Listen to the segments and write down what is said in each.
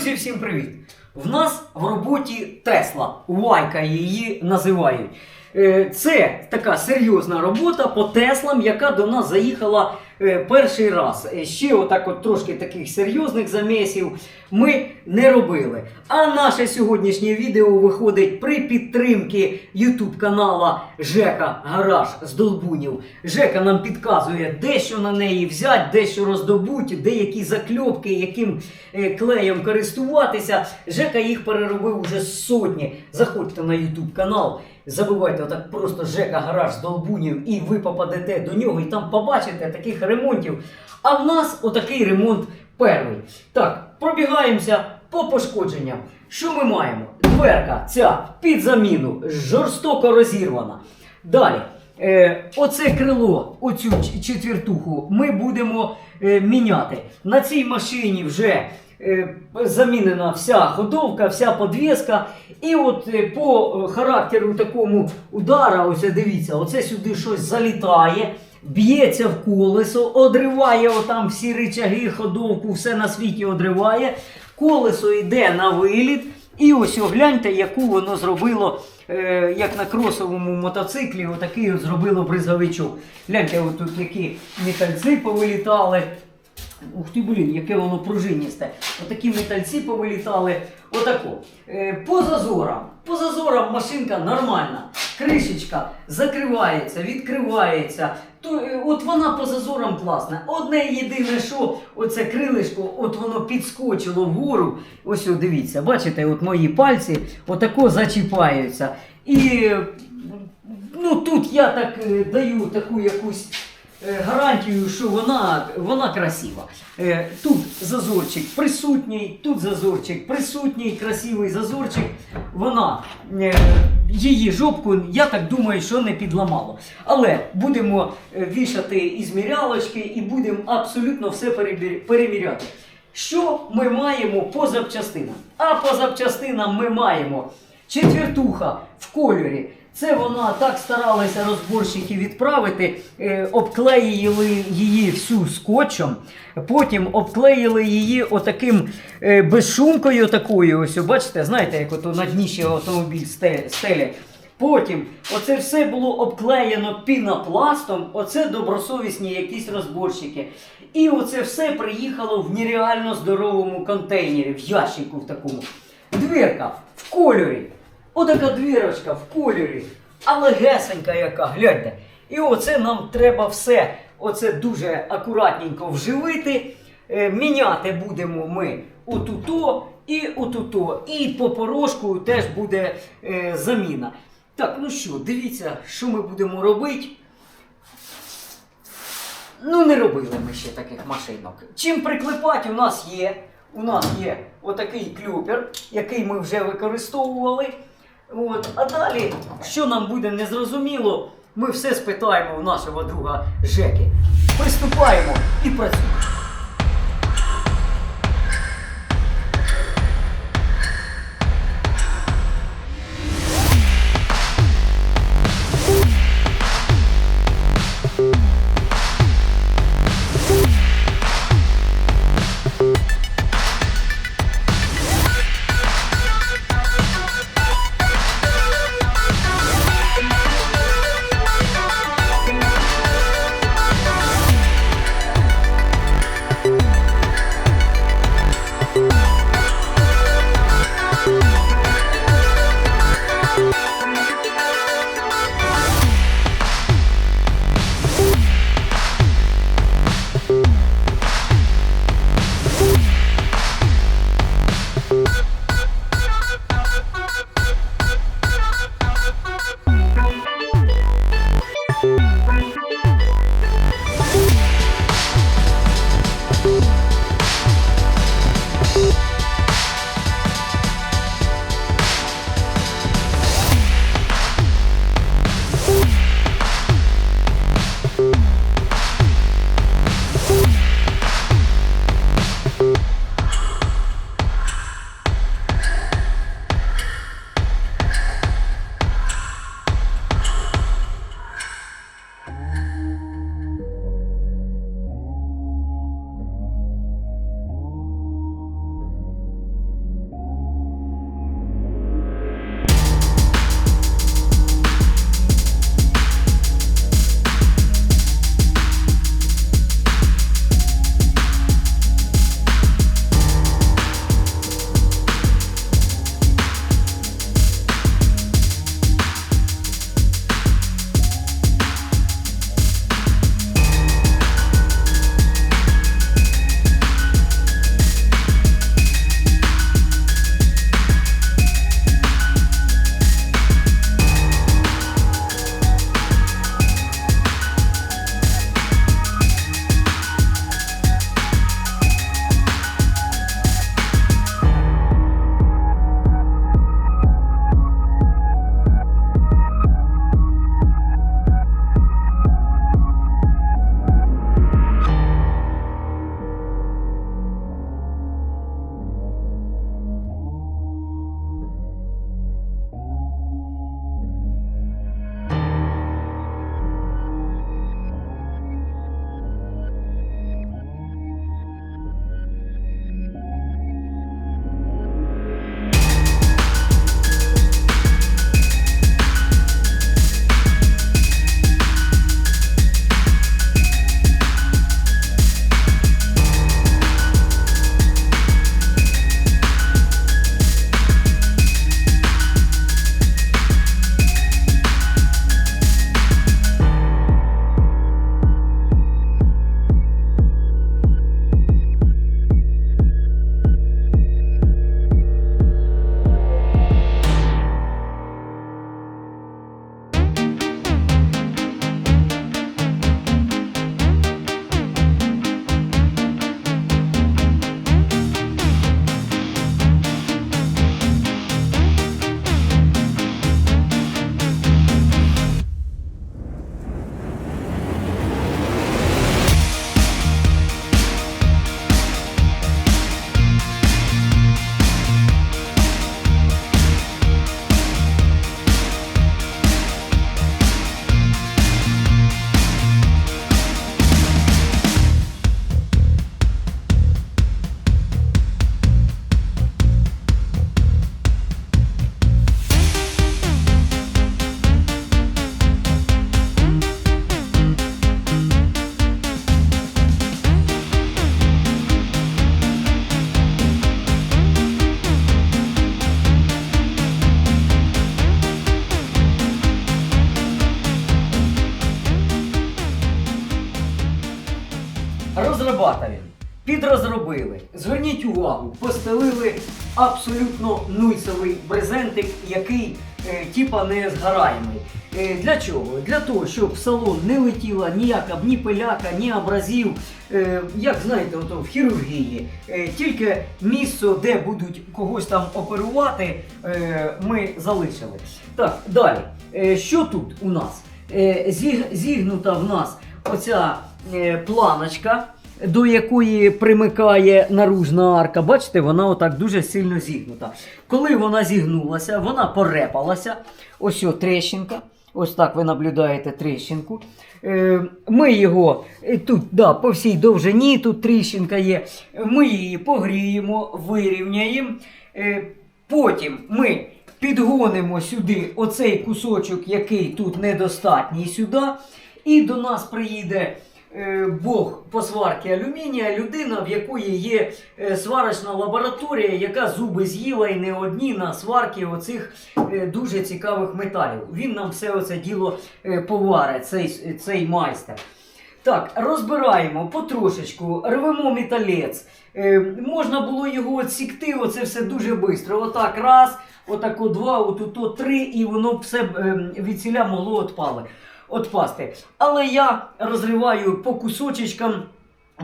Друзі, всім привіт! В нас в роботі Тесла. Вайка її називають. Е, Це така серйозна робота по Теслам, яка до нас заїхала перший раз. Е, Ще отак от трошки таких серйозних замісів ми не робили. А наше сьогоднішнє відео виходить при підтримці YouTube канала Жека Гараж з Долбунів. Жека нам підказує, де що на неї взяти, де що роздобуть, де які закльопки, яким е, клеєм користуватися. Жека їх переробив уже сотні. Заходьте на YouTube канал, забивайте отак просто Жека Гараж з Долбунів, і ви попадете до нього, і там побачите таких ремонтів. А в нас отакий ремонт перший. Так, пробігаємося по пошкодженням. Що ми маємо? Дверка ця під заміну, жорстоко розірвана. Далі. Е, оце крило, оцю четвертуху, ми будемо е, міняти. На цій машині вже замінена вся ходовка, вся подвіска. І от е, по е, характеру такому удара, ось дивіться, оце сюди щось залітає, б'ється в колесо, одриває отам всі ричаги, ходовку, все на світі одриває. Колесо йде на виліт. І ось о, гляньте, яку воно зробило, е, як на кросовому мотоциклі, отакий от зробило бризовичок. Гляньте, от тут які метальці повилітали. Ух ти, блін, яке воно пружиністе. Отакі метальці повилітали. Отако. Е, по зазорам. По зазорам машинка нормальна. Кришечка закривається, відкривається. То, е, от вона по зазорам класна. Одне єдине, що оце крилишко, от воно підскочило вгору. Ось о, дивіться, бачите, от мої пальці отако зачіпаються. І ну, тут я так е, даю таку якусь гарантію, що вона, вона красива. Е, Тут зазорчик присутній, тут зазорчик присутній, красивий зазорчик. Вона е, її жопку, я так думаю, що не підламало. Але будемо е, вішати ізмірялочки і будемо абсолютно все перевіряти. Що ми маємо по запчастинам? А по запчастинам ми маємо четвертуха в кольорі. Це вона так старалася розборщики відправити, е, обклеїли її всю скотчем, потім обклеїли її отаким е, безшумкою такою. Ось, бачите, знаєте, як ото на дні ще автомобіль сте- стелять. Потім оце все було обклеєно пінопластом, оце добросовісні якісь розборщики. І оце все приїхало в нереально здоровому контейнері, в ящику в такому. Дверка в кольорі. Отака двірочка в кольорі. Але гесенька яка, гляньте. І оце нам треба все оце дуже акуратненько вживити. Е, міняти будемо ми отуто і отуто. І по порошку теж буде е, заміна. Так, ну що, дивіться, що ми будемо робити. Ну, не робили ми ще таких машинок. Чим приклепати у нас є. У нас є отакий клюпер, який ми вже використовували. От. А далі, що нам буде незрозуміло, ми все спитаємо у нашого друга Жеки. Приступаємо і працюємо. Увагу, абсолютно нульсовий брезентик, який е, типа не згораємий. Е, для чого? Для того, щоб в салон не летіла ніяка ні пиляка, ні абразів. Е, як знаєте, ото в хірургії. Е, тільки місце, де будуть когось там оперувати, е, ми залишили. Так, далі. Е, що тут у нас? Е, зіг- зігнута в нас оця е, планочка, до якої примикає наружна арка. Бачите, вона отак дуже сильно зігнута. Коли вона зігнулася, вона порепалася. Ось о, трещинка. Ось так ви наблюдаєте тріщинку. Е, Ми його е, тут, да, по всій довжині, тут тріщинка є. Ми її погріємо, вирівняємо. Е, Потім ми підгонимо сюди оцей кусочок, який тут недостатній сюди. І до нас приїде Бог по сварці алюмінія, людина, в якої є е, сварочна лабораторія, яка зуби з'їла і не одні на сварки оцих е, дуже цікавих металів. Він нам все оце діло е, поварить, цей, цей майстер. Так, розбираємо потрошечку, рвемо металець. Е, можна було його отсікти, оце все дуже швидко. Отак раз, отако два, отуто три, і воно все е, від ціля могло отпасти. Але я розриваю по кусочечкам.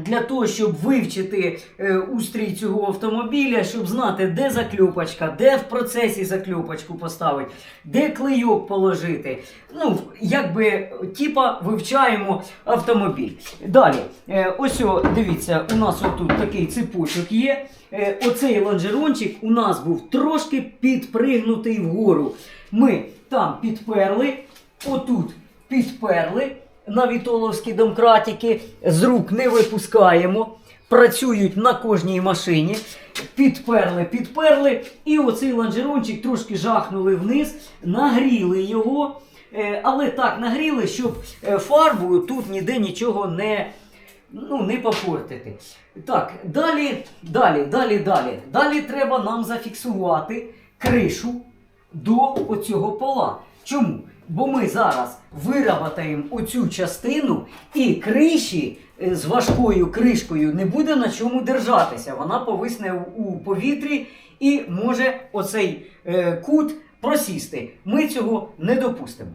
Для того, щоб вивчити е, устрій цього автомобіля, щоб знати, де закльопочка, де в процесі закльопочку поставити, де клейок положити. Ну, якби типа вивчаємо автомобіль. Далі, е, ось о, дивіться, у нас отут такий ципочок є. Е, оцей лонжерончик у нас був трошки підпригнутий вгору. Ми там підперли, отут підперли на вітоловські домкратики, з рук не випускаємо. Працюють на кожній машині. Підперли, підперли. І оцей лонжерончик трошки жахнули вниз, нагріли його. Е, Але так нагріли, щоб е, фарбою тут ніде нічого не, ну, не попортити. Так, далі, далі, далі, далі. Далі треба нам зафіксувати кришу до оцього пола. Чому? Бо ми зараз виработаємо оцю частину і криші е, з важкою кришкою не буде на чому держатися. Вона повисне у- у повітрі і може оцей е, кут просісти. Ми цього не допустимо.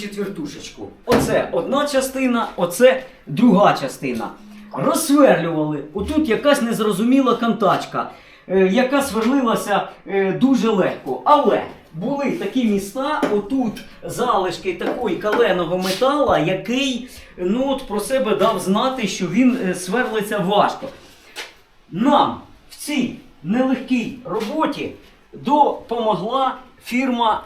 Четвертушечку. Оце одна частина, оце друга частина. Розсверлювали. Отут якась незрозуміла контачка, е, яка сверлилася е, дуже легко. Але були такі міста, отут залишки такої каленого метала, який ну, от про себе дав знати, що він е, сверлиться важко. Нам в цій нелегкій роботі допомогла фірма.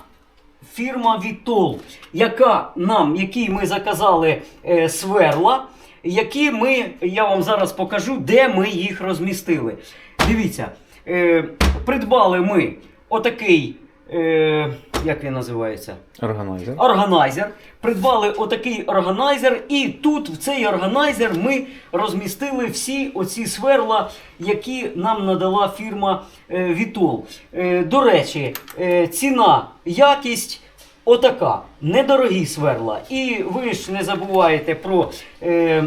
Фірма Вітол, яка нам, які ми заказали е, сверла, які ми, я вам зараз покажу, де ми їх розмістили. Дивіться, е, придбали ми отакий, е, як він називається? Органайзер. органайзер. Придбали отакий органайзер, і тут в цей органайзер ми розмістили всі оці сверла, які нам надала фірма е, Вітол. Е, до речі, е, ціна, якість. Отака, недорогі сверла. І ви ж не забуваєте про, е,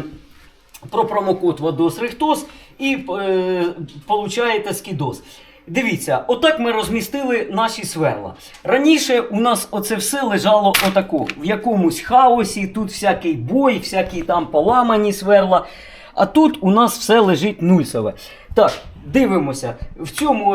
про промокод Водос Рихтос і е, получаєте скідос. Дивіться, отак ми розмістили наші сверла. Раніше у нас оце все лежало отако, в якомусь хаосі, тут всякий бой, всякі там поламані сверла. А тут у нас все лежить нульсове. Так, дивимося. В цьому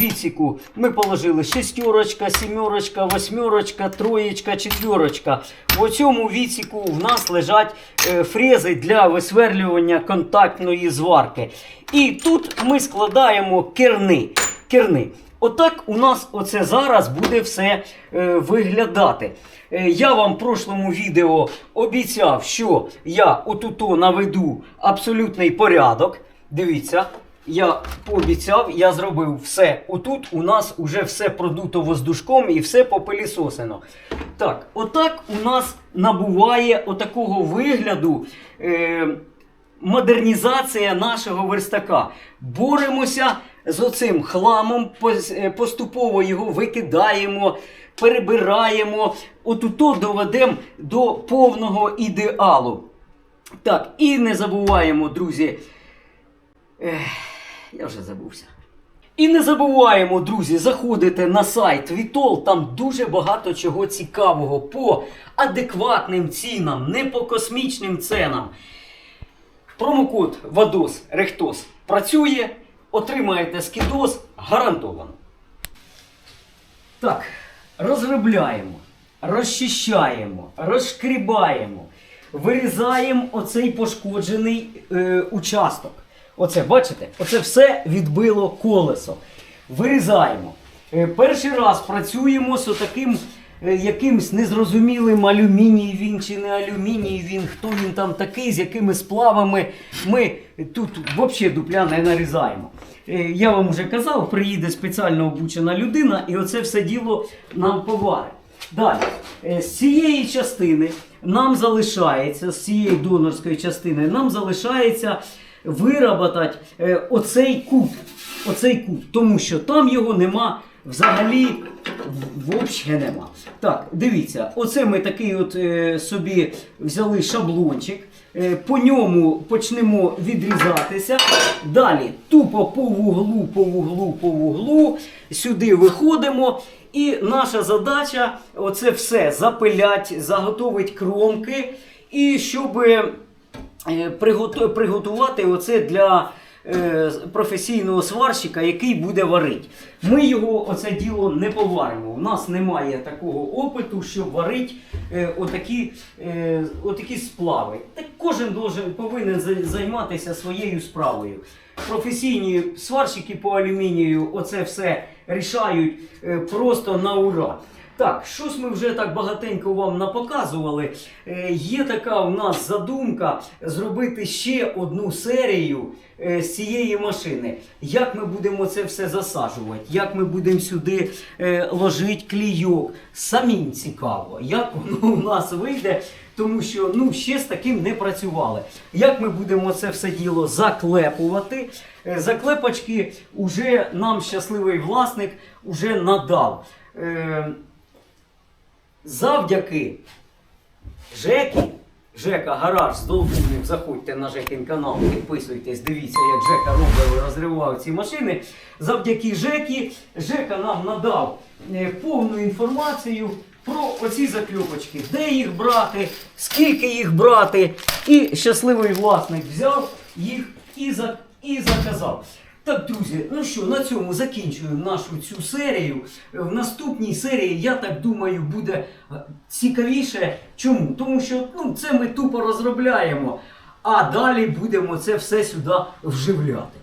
відсіку ми положили шестерочка, сімерочка, восьмерочка, троєчка, четверочка. В цьому відсіку в нас лежать е, фрези для висверлювання контактної зварки. І тут ми складаємо керни. Керни. Отак у нас оце зараз буде все е, виглядати. Е, я вам в прошлому відео обіцяв, що я отуто наведу абсолютний порядок. Дивіться, я пообіцяв, я зробив все. Отут у нас уже все продуто воздушком і все попилісосено. Так, отак у нас набуває отакого вигляду. Е, модернізація нашого верстака. Боремося з оцим хламом, е, поступово його викидаємо, перебираємо. Отуто доведемо до повного ідеалу. Так, і не забуваємо, друзі. Ех, я вже забувся. І не забуваємо, друзі, заходити на сайт Вітол, там дуже багато чого цікавого по адекватним цінам, не по космічним ценам. Промокод ВАДОС Рехтос працює, отримаєте скідос гарантовано. Так, розробляємо, розчищаємо, розшкрібаємо, вирізаємо оцей пошкоджений е, участок. Оце, бачите, оце все відбило колесо. Вирізаємо. Е, перший раз працюємо з отаким е, якимсь незрозумілим алюміній він чи не алюміній він, хто він там такий, з якими сплавами. Ми тут взагалі дупля не нарізаємо. Е, Я вам вже казав, приїде спеціально обучена людина, і оце все діло нам поварить. Далі, Е, з цієї частини нам залишається, з цієї донорської частини, нам залишається вироботати е, оцей кут. Оцей кут, тому що там його нема взагалі взагалі нема. Так, дивіться, оце ми такий от е, собі взяли шаблончик. Е, по ньому почнемо відрізатися. Далі тупо по вуглу, по вуглу, по вуглу. Сюди виходимо. І наша задача оце все запилять, заготовить кромки. І щоб е, приготувати оце для професійного сварщика, який буде варити. Ми його оце діло не поваримо. У нас немає такого опиту, щоб варити е, отакі, е, отакі сплави. Так кожен повинен займатися своєю справою. Професійні сварщики по алюмінію оце все рішають е, просто на ура. Так, щось ми вже так багатенько вам напоказували. Е, є така у нас задумка зробити ще одну серію е, з цієї машини. Як ми будемо це все засаджувати, як ми будемо сюди е, ложити клійок. Самим цікаво, як воно у нас вийде, тому що ну, ще з таким не працювали. Як ми будемо це все діло заклепувати? Е, Заклепочки уже нам щасливий власник уже надав. Е, завдяки Жекі Жека Гараж з заходьте на Жекін канал, підписуйтесь, дивіться, як Жека робив і розривав ці машини. Завдяки Жекі, Жека нам надав е, повну інформацію про оці закльопочки, де їх брати, скільки їх брати. І щасливий власник взяв їх і заказав. Так, друзі, ну що, на цьому закінчуємо нашу цю серію. В наступній серії, я так думаю, буде е, цікавіше. Чому? Тому що ну, це ми тупо розробляємо, а далі будемо це все сюди вживляти.